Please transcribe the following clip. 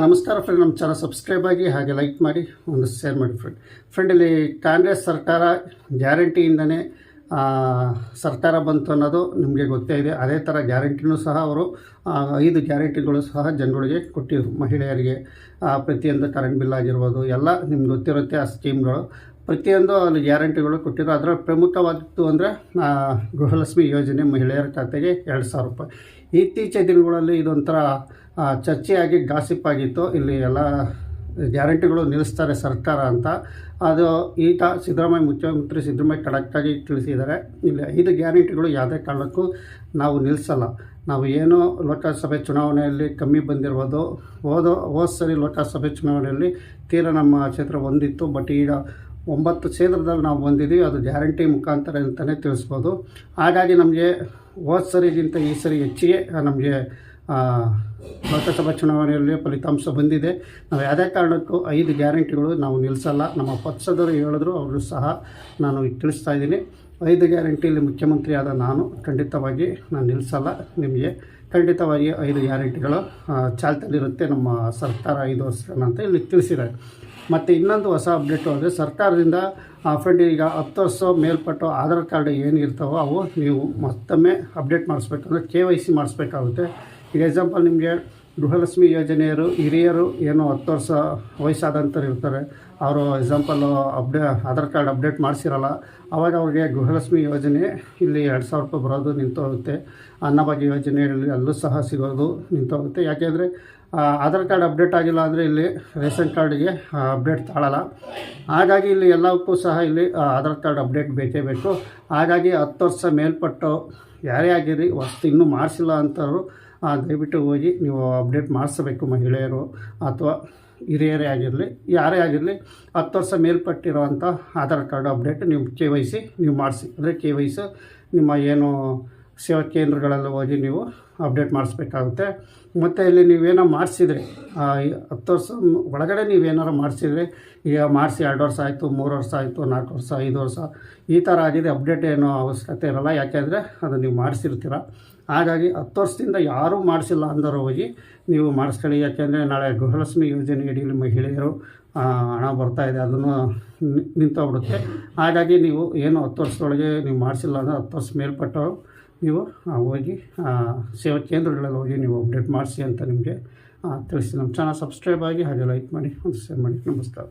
ನಮಸ್ಕಾರ ಫ್ರೆಂಡ್ ನಮ್ಮ channel subscribe ಆಗಿ ಹಾಗೆ ಲೈಕ್ ಮಾಡಿ, ಒಂದು ಶೇರ್ ಮಾಡಿ ಫ್ರೆಂಡ್ ಫ್ರೆಂಡ್ ಇಲ್ಲಿ ಕಾಂಗ್ರೆಸ್ ಸರ್ಕಾರ ಗ್ಯಾರಂಟಿಯಿಂದನೇ ಸರ್ಕಾರ ಬಂತು ಅನ್ನೋದು ನಿಮಗೆ ಗೊತ್ತೇ ಇದೆ. ಅದೇ ಥರ ಗ್ಯಾರಂಟಿನೂ ಸಹ ಅವರು ಐದು ಗ್ಯಾರಂಟಿಗಳು ಸಹ ಜನಗಳಿಗೆ ಕೊಟ್ಟಿದ್ರು ಮಹಿಳೆಯರಿಗೆ. ಪ್ರತಿಯೊಂದು ಕರೆಂಟ್ ಬಿಲ್ ಆಗಿರ್ಬೋದು, ಎಲ್ಲ ನಿಮ್ಗೆ ಗೊತ್ತಿರುತ್ತೆ ಆ ಸ್ಕೀಮ್ಗಳು ಪ್ರತಿಯೊಂದು ಅಲ್ಲಿ ಗ್ಯಾರಂಟಿಗಳು ಕೊಟ್ಟಿದ್ರು ಅದರ ಪ್ರಮುಖವಾದದ್ದು ಅಂದರೆ ಗೃಹಲಕ್ಷ್ಮಿ ಯೋಜನೆ ಮಹಿಳೆಯರ ಖಾತೆಗೆ ಎರಡು ಸಾವಿರ ರೂಪಾಯಿ. ಇತ್ತೀಚಿನ ದಿನಗಳಲ್ಲಿ ಇದೊಂಥರ ಚರ್ಚೆಯಾಗಿ ಗಾಸಿಪ್ ಆಗಿತ್ತು. ಇಲ್ಲಿ ಎಲ್ಲ ಗ್ಯಾರಂಟಿಗಳು ನಿಲ್ಲಿಸ್ತಾರೆ ಸರ್ಕಾರ ಅಂತ. ಅದು ಈತ ಸಿದ್ದರಾಮಯ್ಯ ಮುಖ್ಯಮಂತ್ರಿ ಸಿದ್ದರಾಮಯ್ಯ ಕಡಕ್ಟಾಗಿ ತಿಳಿಸಿದ್ದಾರೆ. ಇಲ್ಲಿ ಐದು ಗ್ಯಾರಂಟಿಗಳು ಯಾವುದೇ ಕಾರಣಕ್ಕೂ ನಾವು ನಿಲ್ಲಿಸಲ್ಲ. ನಾವು ಏನು ಲೋಕಸಭೆ ಚುನಾವಣೆಯಲ್ಲಿ ಕಮ್ಮಿ ಬಂದಿರ್ಬೋದು. ಹೋದ ಹೋದ ಸರಿ ಲೋಕಸಭೆ ಚುನಾವಣೆಯಲ್ಲಿ ತೀರಾ ನಮ್ಮ ಕ್ಷೇತ್ರ ಹೊಂದಿತ್ತು ಬಟ್ ಈಗ ಒಂಬತ್ತು ಕ್ಷೇತ್ರದಲ್ಲಿ ನಾವು ಬಂದಿದ್ದೀವಿ, ಅದು ಗ್ಯಾರಂಟಿ ಮುಖಾಂತರ ಅಂತಲೇ ತಿಳಿಸ್ಬೋದು. ಹಾಗಾಗಿ ನಮಗೆ ಹೋದ ಸರಿಗಿಂತ ಈ ಸರಿ ಹೆಚ್ಚಿಗೆ ನಮಗೆ ಲೋಕಸಭಾ ಚುನಾವಣೆಯಲ್ಲಿ ಫಲಿತಾಂಶ ಬಂದಿದೆ. ನಾವು ಯಾವುದೇ ಕಾರಣಕ್ಕೂ ಐದು ಗ್ಯಾರಂಟಿಗಳು ನಾವು ನಿಲ್ಲಿಸಲ್ಲ ನಮ್ಮ ಪಕ್ಷದವರು ಹೇಳಿದ್ರು, ಅವರು ಸಹ ನಾನು ತಿಳಿಸ್ತಾ ಇದ್ದೀನಿ. ಐದು ಗ್ಯಾರಂಟಿಯಲ್ಲಿ ಮುಖ್ಯಮಂತ್ರಿ ಆದ ನಾನು ಖಂಡಿತವಾಗಿ ನಾನು ನಿಲ್ಲಿಸಲ್ಲ ನಿಮಗೆ ಖಂಡಿತವಾಗಿ ಐದು ಗ್ಯಾರಂಟಿಗಳು ಚಾಲ್ತಿಯಲ್ಲಿರುತ್ತೆ ನಮ್ಮ ಸರ್ಕಾರ ಐದು ವರ್ಷ ಅಂತ ಇಲ್ಲಿ ತಿಳಿಸಿದ್ದಾರೆ. ಮತ್ತು ಇನ್ನೊಂದು ಹೊಸ ಅಪ್ಡೇಟು ಅಂದರೆ ಸರ್ಕಾರದಿಂದ ಫ್ರೆಂಡ್ ಈಗ ಹತ್ತು ವರ್ಷ ಮೇಲ್ಪಟ್ಟು ಆಧಾರ್ ಕಾರ್ಡ್ ಏನಿರ್ತಾವೋ ಅವು ನೀವು ಮತ್ತೊಮ್ಮೆ ಅಪ್ಡೇಟ್ ಮಾಡಿಸ್ಬೇಕಂದ್ರೆ ಕೆ ವೈ ಸಿ ಮಾಡಿಸ್ಬೇಕಾಗುತ್ತೆ. ಈಗ ಎಕ್ಸಾಂಪಲ್ ನಿಮಗೆ ಗೃಹಲಕ್ಷ್ಮಿ ಯೋಜನೆಯರು ಹಿರಿಯರು ಏನು ಹತ್ತು ವರ್ಷ ವಯಸ್ಸಾದಂಥವ್ರು ಇರ್ತಾರೆ. ಅವರು ಎಕ್ಸಾಂಪಲ್ಲು ಅಪ್ಡೇ ಆಧಾರ್ ಕಾರ್ಡ್ ಅಪ್ಡೇಟ್ ಮಾಡಿಸಿರಲ್ಲ. ಅವಾಗ ಅವ್ರಿಗೆ ಗೃಹಲಕ್ಷ್ಮಿ ಯೋಜನೆ ಇಲ್ಲಿ ಎರಡು ಸಾವಿರ ರೂಪಾಯಿ ಬರೋದು ನಿಂತೋಗುತ್ತೆ. ಅನ್ನಭಾಗ್ಯ ಯೋಜನೆಯಲ್ಲಿ ಅಲ್ಲೂ ಸಹ ಸಿಗೋದು ನಿಂತೋಗುತ್ತೆ. ಯಾಕೆಂದರೆ ಆಧಾರ್ ಕಾರ್ಡ್ ಅಪ್ಡೇಟ್ ಆಗಿಲ್ಲ ಅಂದರೆ ಇಲ್ಲಿ ರೇಷನ್ ಕಾರ್ಡ್ಗೆ ಅಪ್ಡೇಟ್ ತಾಳಲ್ಲ. ಹಾಗಾಗಿ ಇಲ್ಲಿ ಎಲ್ಲಕ್ಕೂ ಸಹ ಇಲ್ಲಿ ಆಧಾರ್ ಕಾರ್ಡ್ ಅಪ್ಡೇಟ್ ಬೇಕೇ ಬೇಕು. ಹಾಗಾಗಿ ಹತ್ತು ವರ್ಷ ಮೇಲ್ಪಟ್ಟು ಯಾರೇ ಆಗಿರಿ, ವಸ್ತು ಇನ್ನೂ ಮಾಡಿಸಿಲ್ಲ ಅಂತವರು ದಯವಿಟ್ಟು ಹೋಗಿ ನೀವು ಅಪ್ಡೇಟ್ ಮಾಡಿಸಬೇಕು ಮಹಿಳೆಯರು ಅಥವಾ ಹಿರಿಯರೇ ಆಗಿರಲಿ, ಯಾರೇ ಆಗಿರಲಿ, ಹತ್ತು ವರ್ಷ ಮೇಲ್ಪಟ್ಟಿರೋವಂಥ ಆಧಾರ್ ಕಾರ್ಡ್ ಅಪ್ಡೇಟ್ ನೀವು ಕೆ ವೈ ಸಿ, ನೀವು ಮಾಡಿಸಿ. ಅಂದರೆ ಕೆ ವೈ ಸಿ ನಿಮ್ಮ ಏನು ಸೇವಾ ಕೇಂದ್ರಗಳಲ್ಲಿ ಹೋಗಿ ನೀವು ಅಪ್ಡೇಟ್ ಮಾಡಿಸ್ಬೇಕಾಗುತ್ತೆ. ಮತ್ತು ಇಲ್ಲಿ ನೀವೇನೋ ಮಾಡಿಸಿದ್ರಿ. ಹತ್ತು ವರ್ಷ ಒಳಗಡೆ ನೀವೇನಾರು ಮಾಡಿಸಿದ್ರೆ? ಈಗ ಮಾಡಿಸಿ ಎರಡು ವರ್ಷ ಆಯಿತು, ಮೂರು ವರ್ಷ ಆಯಿತು, ನಾಲ್ಕು ವರ್ಷ, ಐದು ವರ್ಷ, ಈ ಥರ ಆಗಿದೆ. ಅಪ್ಡೇಟ್ ಏನೋ ಅವಶ್ಯಕತೆ ಇರಲ್ಲ. ಯಾಕೆಂದರೆ ಅದು ನೀವು ಮಾಡಿಸಿರ್ತೀರ. ಹಾಗಾಗಿ ಹತ್ತು ವರ್ಷದಿಂದ ಯಾರೂ ಮಾಡಿಸಿಲ್ಲ ಅಂದರು ಹೋಗಿ ನೀವು ಮಾಡಿಸ್ಕೊಳ್ಳಿ. ಯಾಕೆಂದರೆ ನಾಳೆ ಗೃಹಲಕ್ಷ್ಮಿ ಯೋಜನೆ ಅಡಿಯಲ್ಲಿ ಮಹಿಳೆಯರು ಹಣ ಬರ್ತಾ ಇದೆ. ಅದನ್ನು ನಿಂತೋಗ್ಬಿಡುತ್ತೆ. ಹಾಗಾಗಿ ನೀವು ಏನು ಹತ್ತು ವರ್ಷದೊಳಗೆ ನೀವು ಮಾಡಿಸಿಲ್ಲ ಅಂದರೆ ಹತ್ತು ವರ್ಷ ಮೇಲ್ಪಟ್ಟವರು ನೀವು ಹೋಗಿ ಸೇವಾ ಕೇಂದ್ರಗಳಲ್ಲಿ ಹೋಗಿ ನೀವು ಅಪ್ಡೇಟ್ ಮಾಡಿಸಿ ಅಂತ ನಿಮಗೆ ತಿಳಿಸಿ ನಮ್ಮ ಚಾನಲ್ ಸಬ್ಸ್ಕ್ರೈಬ್ ಆಗಿ ಹಾಗೆ ಲೈಕ್ ಮಾಡಿ, ಒಂದು ಶೇರ್ ಮಾಡಿ. ನಮಸ್ಕಾರ.